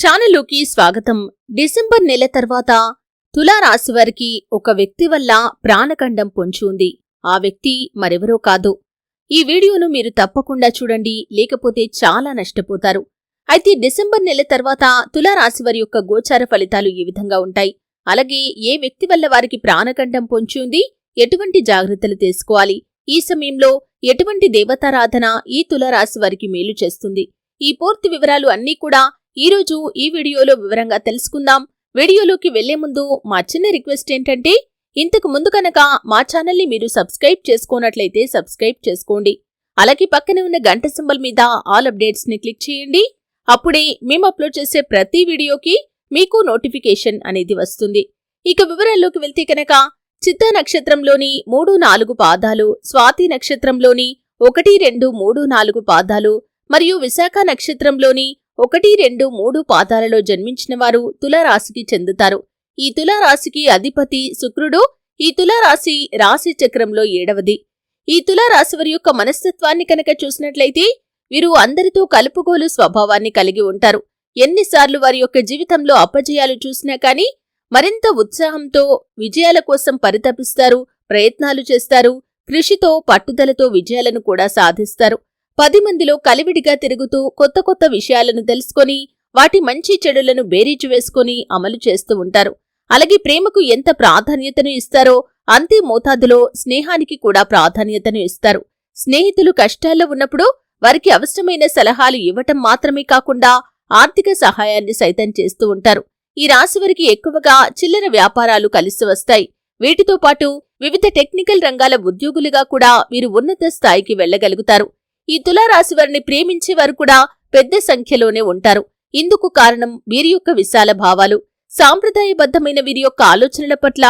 ఛానల్లోకి స్వాగతం. డిసెంబర్ నెల తర్వాత తులారాశి వారికి ఒక వ్యక్తి వల్ల ప్రాణఖండం పొంచి ఉంది ఆ వ్యక్తి మరెవరో కాదు. ఈ వీడియోను మీరు తప్పకుండా చూడండి లేకపోతే చాలా నష్టపోతారు. అయితే డిసెంబర్ నెల తర్వాత తులారాశి వారి యొక్క గోచార ఫలితాలు ఈ విధంగా ఉంటాయి. అలాగే ఏ వ్యక్తి వల్ల వారికి ప్రాణఖండం పొంచి ఉంది ఎటువంటి జాగ్రత్తలు తీసుకోవాలి? ఈ సమయంలో ఎటువంటి దేవతారాధన ఈ తులారాశి వారికి మేలు చేస్తుంది? ఈ పూర్తి వివరాలు అన్నీ కూడా ఈరోజు ఈ వీడియోలో వివరంగా తెలుసుకుందాం. వీడియోలోకి వెళ్ళే ముందు మా చిన్న రిక్వెస్ట్ ఏంటంటే ఇంతకు ముందు కనుక మా ఛానల్ని మీరు సబ్స్క్రైబ్ చేసుకున్నట్లయితే సబ్స్క్రైబ్ చేసుకోండి. అలాగే పక్కనే ఉన్న గంట సింబల్ మీద ఆల్ అప్డేట్స్ని క్లిక్ చేయండి. అప్పుడే మేము అప్లోడ్ చేసే ప్రతి వీడియోకి మీకు నోటిఫికేషన్ అనేది వస్తుంది. ఇక వివరాల్లోకి వెళ్తే కనుక చిత్త నక్షత్రంలోని మూడు నాలుగు పాదాలు స్వాతి నక్షత్రంలోని ఒకటి రెండు మూడు నాలుగు పాదాలు మరియు విశాఖ నక్షత్రంలోని ఒకటి రెండు మూడు పాదాలలో జన్మించిన వారు తులారాశికి చెందుతారు. ఈ తులారాశికి అధిపతి శుక్రుడు ఈ తులారాశి రాశి చక్రంలో ఏడవది. ఈ తులారాశి వారి యొక్క మనస్తత్వాన్ని కనుక చూసినట్లయితే వీరు అందరితో కలుపుగోలు స్వభావాన్ని కలిగి ఉంటారు. ఎన్నిసార్లు వారి యొక్క జీవితంలో అపజయాలు చూసినా కానీ మరింత ఉత్సాహంతో విజయాల కోసం పరితపిస్తారు ప్రయత్నాలు చేస్తారు కృషితో పట్టుదలతో విజయాలను కూడా సాధిస్తారు. పది మందిలో కలివిడిగా తిరుగుతూ కొత్త కొత్త విషయాలను తెలుసుకొని వాటి మంచి చెడులను బేరీజు వేసుకొని అమలు చేస్తూ ఉంటారు. అలాగే ప్రేమకు ఎంత ప్రాధాన్యతను ఇస్తారో అంతే మోతాదులో స్నేహానికి కూడా ప్రాధాన్యతను ఇస్తారు. స్నేహితులు కష్టాల్లో ఉన్నప్పుడు వారికి అవసరమైన సలహాలు ఇవ్వటం మాత్రమే కాకుండా ఆర్థిక సహాయాన్ని సైతం చేస్తూ ఉంటారు. ఈ రాశి వారికి ఎక్కువగా చిల్లర వ్యాపారాలు కలిసి వస్తాయి. వీటితో పాటు వివిధ టెక్నికల్ రంగాల ఉద్యోగులుగా కూడా వీరు ఉన్నత స్థాయికి వెళ్ళగలుగుతారు ఈ తులారాశి వారిని ప్రేమించే వారు కూడా పెద్ద సంఖ్యలోనే ఉంటారు. ఇందుకు కారణం వీరి యొక్క విశాల భావాలు. సాంప్రదాయబద్ధమైన వీరి యొక్క ఆలోచనల పట్ల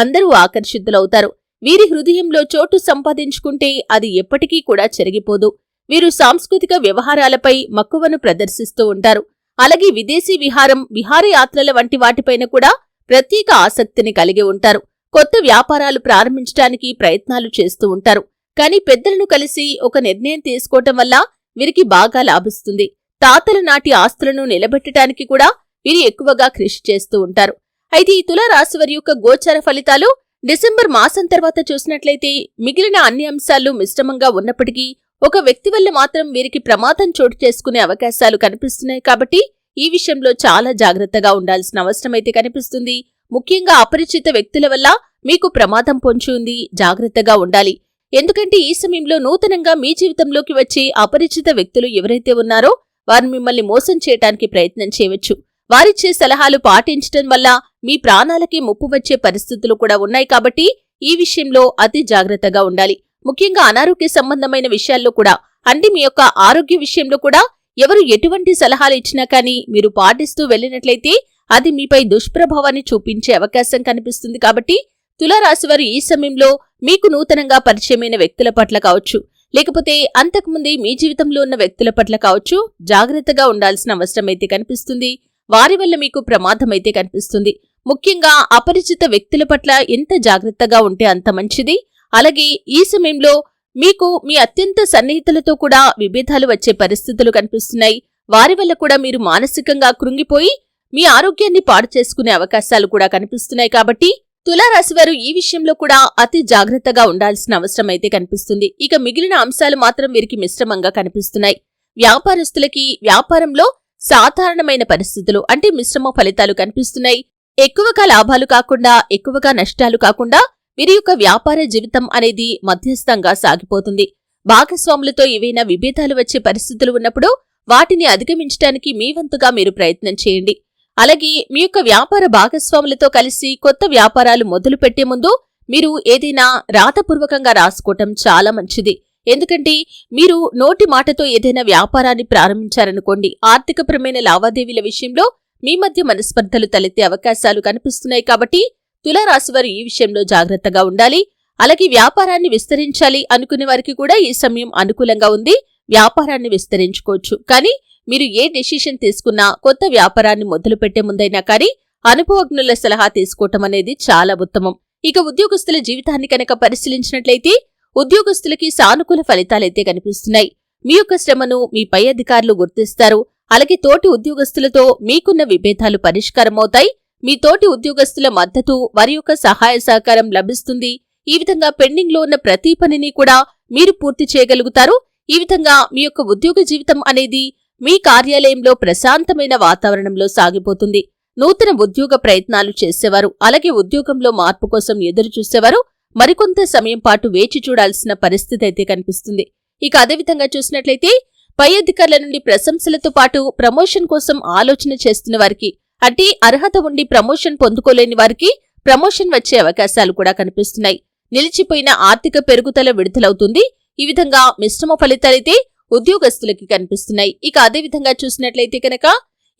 అందరూ ఆకర్షితులవుతారు. వీరి హృదయంలో చోటు సంపాదించుకుంటే అది ఎప్పటికీ కూడా చెరిగిపోదు. వీరు సాంస్కృతిక వ్యవహారాలపై మక్కువను ప్రదర్శిస్తూ ఉంటారు. అలాగే విదేశీ విహారం విహారయాత్రల వంటి వాటిపైన కూడా ప్రత్యేక ఆసక్తిని కలిగి ఉంటారు. కొత్త వ్యాపారాలు ప్రారంభించడానికి ప్రయత్నాలు చేస్తూ ఉంటారు. కానీ పెద్దలను కలిసి ఒక నిర్ణయం తీసుకోవటం వల్ల వీరికి బాగా లాభిస్తుంది. తాతల నాటి ఆస్తులను నిలబెట్టడానికి కూడా వీరు ఎక్కువగా కృషి చేస్తూ ఉంటారు. అయితే ఈ తులారాశి వారి యొక్క గోచర ఫలితాలు డిసెంబర్ మాసం తర్వాత చూసినట్లయితే మిగిలిన అన్ని అంశాలు మిశ్రమంగా ఉన్నప్పటికీ ఒక వ్యక్తి వల్ల మాత్రం వీరికి ప్రమాదం చోటు చేసుకునే అవకాశాలు కనిపిస్తున్నాయి కాబట్టి ఈ విషయంలో చాలా జాగ్రత్తగా ఉండాల్సిన అవసరం అయితే కనిపిస్తుంది. ముఖ్యంగా అపరిచిత వ్యక్తుల వల్ల మీకు ప్రమాదం పొంచి ఉంది. జాగ్రత్తగా ఉండాలి. ఎందుకంటే ఈ సమయంలో నూతనంగా మీ జీవితంలోకి వచ్చే అపరిచిత వ్యక్తులు ఎవరైతే ఉన్నారో వారు మిమ్మల్ని మోసం చేయటానికి ప్రయత్నం చేయవచ్చు. వారిచ్చే సలహాలు పాటించటం వల్ల మీ ప్రాణాలకి ముప్పు వచ్చే పరిస్థితులు కూడా ఉన్నాయి కాబట్టి ఈ విషయంలో అతి జాగ్రత్తగా ఉండాలి. ముఖ్యంగా అనారోగ్య సంబంధమైన విషయాల్లో కూడా అంటే మీ యొక్క ఆరోగ్య విషయంలో కూడా ఎవరు ఎటువంటి సలహాలు ఇచ్చినా కానీ మీరు పాటిస్తూ వెళ్ళినట్లయితే అది మీపై దుష్ప్రభావాన్ని చూపించే అవకాశం కనిపిస్తుంది కాబట్టి తులారాశివారు ఈ సమయంలో మీకు నూతనంగా పరిచయమైన వ్యక్తుల పట్ల కావచ్చు. లేకపోతే అంతకుముందే మీ జీవితంలో ఉన్న వ్యక్తుల పట్ల కావచ్చు. జాగ్రత్తగా ఉండాల్సిన అవసరం అయితే కనిపిస్తుంది. వారి వల్ల మీకు ప్రమాదం అయితే కనిపిస్తుంది. ముఖ్యంగా అపరిచిత వ్యక్తుల పట్ల ఎంత జాగ్రత్తగా ఉంటే అంత మంచిది. అలాగే ఈ సమయంలో మీకు మీ అత్యంత సన్నిహితులతో కూడా విభేదాలు వచ్చే పరిస్థితులు కనిపిస్తున్నాయి. వారి వల్ల కూడా మీరు మానసికంగా కృంగిపోయి మీ ఆరోగ్యాన్ని పాడు చేసుకునే అవకాశాలు కూడా కనిపిస్తున్నాయి కాబట్టి తులారాశివారు ఈ విషయంలో కూడా అతి జాగ్రత్తగా ఉండాల్సిన అవసరం అయితే కనిపిస్తుంది. ఇక మిగిలిన అంశాలు మాత్రం వీరికి మిశ్రమంగా కనిపిస్తున్నాయి. వ్యాపారస్తులకి వ్యాపారంలో సాధారణమైన పరిస్థితులు అంటే మిశ్రమ ఫలితాలు కనిపిస్తున్నాయి. ఎక్కువగా లాభాలు కాకుండా ఎక్కువగా నష్టాలు కాకుండా వీరి యొక్క వ్యాపార జీవితం అనేది మధ్యస్థంగా సాగిపోతుంది. భాగస్వాములతో ఏవైనా విభేదాలు వచ్చే పరిస్థితులు ఉన్నప్పుడు వాటిని అధిగమించడానికి మీ వంతుగా మీరు ప్రయత్నం చేయండి. అలాగే మీ యొక్క వ్యాపార భాగస్వాములతో కలిసి కొత్త వ్యాపారాలు మొదలు పెట్టే ముందు మీరు ఏదైనా రాతపూర్వకంగా రాసుకోవటం చాలా మంచిది. ఎందుకంటే మీరు నోటి మాటతో ఏదైనా వ్యాపారాన్ని ప్రారంభించారనుకోండి ఆర్థికపరమైన లావాదేవీల విషయంలో మీ మధ్య మనస్పర్ధలు తలెత్తే అవకాశాలు కనిపిస్తున్నాయి కాబట్టి తులారాశివారు ఈ విషయంలో జాగ్రత్తగా ఉండాలి. అలాగే వ్యాపారాన్ని విస్తరించాలి అనుకునే వారికి కూడా ఈ సమయం అనుకూలంగా ఉంది. వ్యాపారాన్ని విస్తరించుకోవచ్చు. కానీ మీరు ఏ డెసిషన్ తీసుకున్నా కొత్త వ్యాపారాన్ని మొదలుపెట్టే ముందైనా కానీ అనుభవజ్ఞుల సలహా తీసుకోవటం అనేది చాలా ఉత్తమం. ఇక ఉద్యోగస్తుల జీవితాన్ని కనుక పరిశీలించినట్లయితే ఉద్యోగస్తులకి సానుకూల ఫలితాలైతే కనిపిస్తున్నాయి. మీ యొక్క శ్రమను మీ పై అధికారులు గుర్తిస్తారు. అలాగే తోటి ఉద్యోగస్తులతో మీకున్న విభేదాలు పరిష్కారమవుతాయి మీ తోటి ఉద్యోగస్తుల మద్దతు వారి యొక్క సహాయ సహకారం లభిస్తుంది. ఈ విధంగా పెండింగ్లో ఉన్న ప్రతి పనిని కూడా మీరు పూర్తి చేయగలుగుతారు. ఈ విధంగా మీ యొక్క ఉద్యోగ జీవితం అనేది మీ కార్యాలయంలో ప్రశాంతమైన వాతావరణంలో సాగిపోతుంది. నూతన ఉద్యోగ ప్రయత్నాలు చేసేవారు అలాగే ఉద్యోగంలో మార్పు కోసం ఎదురు చూసేవారు మరికొంత సమయం పాటు వేచి చూడాల్సిన పరిస్థితి అయితే కనిపిస్తుంది. ఇక అదేవిధంగా చూసినట్లయితే పై అధికారుల నుండి ప్రశంసలతో పాటు ప్రమోషన్ కోసం ఆలోచన చేస్తున్న వారికి అంటే అర్హత ఉండి ప్రమోషన్ పొందుకోలేని వారికి ప్రమోషన్ వచ్చే అవకాశాలు కూడా కనిపిస్తున్నాయి. నిలిచిపోయిన ఆర్థిక పెరుగుదల విడుదలవుతుంది. ఈ విధంగా మిశ్రమ ఫలితాలైతే ఉద్యోగస్తులకి కనిపిస్తున్నాయి. ఇక అదే విధంగా చూసినట్లయితే కనుక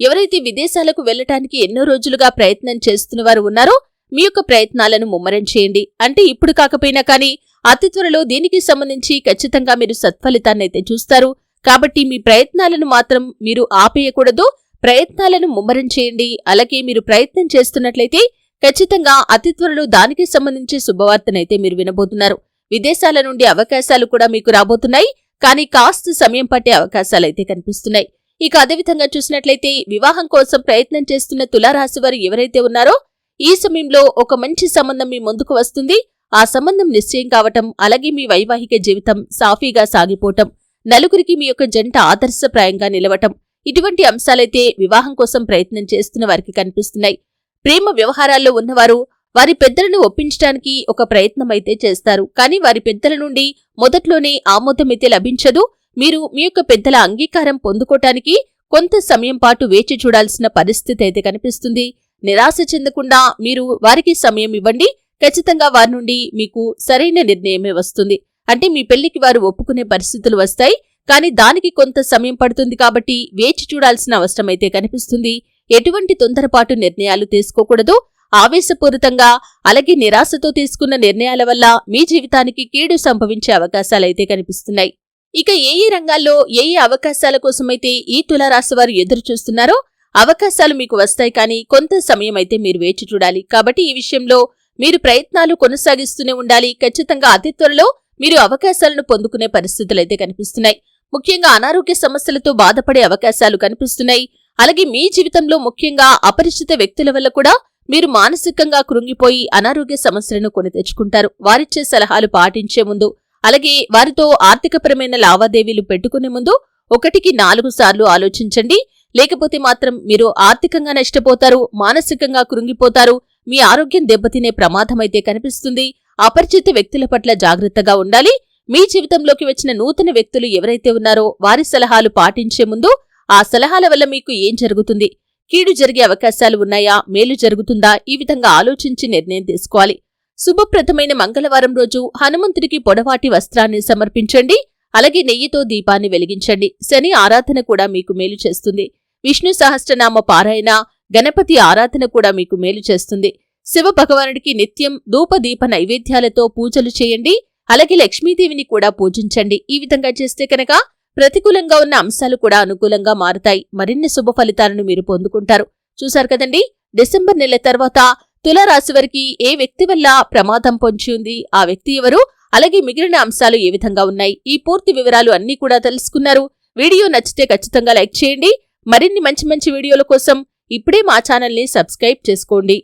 ఎవరైతే విదేశాలకు వెళ్ళటానికి ఎన్నో రోజులుగా ప్రయత్నం చేస్తున్న వారు ఉన్నారో మీ యొక్క ప్రయత్నాలను ముమ్మరం చేయండి. అంటే ఇప్పుడు కాకపోయినా కానీ అతి త్వరలో దీనికి సంబంధించి ఖచ్చితంగా మీరు సత్ఫలితాన్ని అయితే చూస్తారు. కాబట్టి మీ ప్రయత్నాలను మాత్రం మీరు ఆపేయకూడదు. ప్రయత్నాలను ముమ్మరం చేయండి. అలాగే మీరు ప్రయత్నం చేస్తున్నట్లయితే ఖచ్చితంగా అతి త్వరలో దానికి సంబంధించి శుభవార్తనైతే మీరు వినబోతున్నారు. విదేశాల నుండి అవకాశాలు కూడా మీకు రాబోతున్నాయి. కానీ కాస్త సమయం పట్టే అవకాశాలైతే కనిపిస్తున్నాయి. ఇక అదేవిధంగా చూసినట్లయితే వివాహం కోసం ప్రయత్నం చేస్తున్న తులారాశి వారు ఎవరైతే ఉన్నారో ఈ సమయంలో ఒక మంచి సంబంధం మీ ముందుకు వస్తుంది. ఆ సంబంధం నిశ్చయం కావటం అలాగే మీ వైవాహిక జీవితం సాఫీగా సాగిపోవటం నలుగురికి మీ యొక్క జంట ఆదర్శప్రాయంగా నిలవటం ఇటువంటి అంశాలైతే వివాహం కోసం ప్రయత్నం చేస్తున్న వారికి కనిపిస్తున్నాయి. ప్రేమ వ్యవహారాల్లో ఉన్నవారు వారి పెద్దలను ఒప్పించడానికి ఒక ప్రయత్నం అయితే చేస్తారు. కానీ వారి పెద్దల నుండి మొదట్లోనే ఆమోదమైతే లభించదు. మీరు మీ యొక్క పెద్దల అంగీకారం పొందుకోటానికి కొంత సమయం పాటు వేచి చూడాల్సిన పరిస్థితి అయితే కనిపిస్తుంది. నిరాశ చెందకుండా మీరు వారికి సమయం ఇవ్వండి. ఖచ్చితంగా వారి నుండి మీకు సరైన నిర్ణయమే వస్తుంది. అంటే మీ పెళ్ళికి వారు ఒప్పుకునే పరిస్థితులు వస్తాయి. కానీ దానికి కొంత సమయం పడుతుంది కాబట్టి వేచి చూడాల్సిన అవసరం అయితే కనిపిస్తుంది. ఎటువంటి తొందరపాటు నిర్ణయాలు తీసుకోకూడదు. ఆవేశపూరితంగా అలాగే నిరాశతో తీసుకున్న నిర్ణయాల వల్ల మీ జీవితానికి కీడు సంభవించే అవకాశాలైతే కనిపిస్తున్నాయి. ఇక ఏ ఏ రంగాల్లో ఏ ఏ అవకాశాల కోసమైతే ఈ తులారాశి వారు ఎదురు చూస్తున్నారో అవకాశాలు మీకు వస్తాయి కానీ కొంత సమయం అయితే మీరు వేచి చూడాలి. కాబట్టి ఈ విషయంలో మీరు ప్రయత్నాలు కొనసాగిస్తూనే ఉండాలి. ఖచ్చితంగా అతి త్వరలో మీరు అవకాశాలను పొందుకునే పరిస్థితులైతే కనిపిస్తున్నాయి. ముఖ్యంగా అనారోగ్య సమస్యలతో బాధపడే అవకాశాలు కనిపిస్తున్నాయి. అలాగే మీ జీవితంలో ముఖ్యంగా అపరిచిత వ్యక్తుల వల్ల కూడా మీరు మానసికంగా కృంగిపోయి అనారోగ్య సమస్యలను కొని తెచ్చుకుంటారు. వారిచ్చే సలహాలు పాటించే ముందు అలాగే వారితో ఆర్థికపరమైన లావాదేవీలు పెట్టుకునే ముందు ఒకటికి నాలుగు సార్లు ఆలోచించండి. లేకపోతే మాత్రం మీరు ఆర్థికంగా నష్టపోతారు మానసికంగా కృంగిపోతారు మీ ఆరోగ్యం దెబ్బతినే ప్రమాదమైతే కనిపిస్తుంది. అపరిచిత వ్యక్తుల పట్ల జాగ్రత్తగా ఉండాలి. మీ జీవితంలోకి వచ్చిన నూతన వ్యక్తులు ఎవరైతే ఉన్నారో వారి సలహాలు పాటించే ముందు ఆ సలహాల వల్ల మీకు ఏం జరుగుతుంది? కీడు జరిగే అవకాశాలు ఉన్నాయా? మేలు జరుగుతుందా? ఈ విధంగా ఆలోచించి నిర్ణయం తీసుకోవాలి. శుభప్రదమైన మంగళవారం రోజు హనుమంతుడికి పొడవాటి వస్త్రాన్ని సమర్పించండి. అలాగే నెయ్యితో దీపాన్ని వెలిగించండి. శని ఆరాధన కూడా మీకు మేలు చేస్తుంది. విష్ణు సహస్రనామ పారాయణ గణపతి ఆరాధన కూడా మీకు మేలు చేస్తుంది. శివ భగవానుడికి నిత్యం ధూపదీప నైవేద్యాలతో పూజలు చేయండి. అలాగే లక్ష్మీదేవిని కూడా పూజించండి. ఈ విధంగా చేస్తే కనుక ప్రతికూలంగా ఉన్న అంశాలు కూడా అనుకూలంగా మారుతాయి. మరిన్ని శుభ ఫలితాలను మీరు పొందుకుంటారు. చూశారు కదండి? డిసెంబర్ నెల తర్వాత తులారాశి వారికి ఏ వ్యక్తి వల్ల ప్రమాదం పొంచి ఉంది? ఆ వ్యక్తి ఎవరు? అలాగే మిగిలిన అంశాలు ఏ విధంగా ఉన్నాయి? ఈ పూర్తి వివరాలు అన్నీ కూడా తెలుసుకున్నారు. వీడియో నచ్చితే ఖచ్చితంగా లైక్ చేయండి. మరిన్ని మంచి మంచి వీడియోల కోసం ఇప్పుడే మా ఛానల్ని సబ్స్క్రైబ్ చేసుకోండి.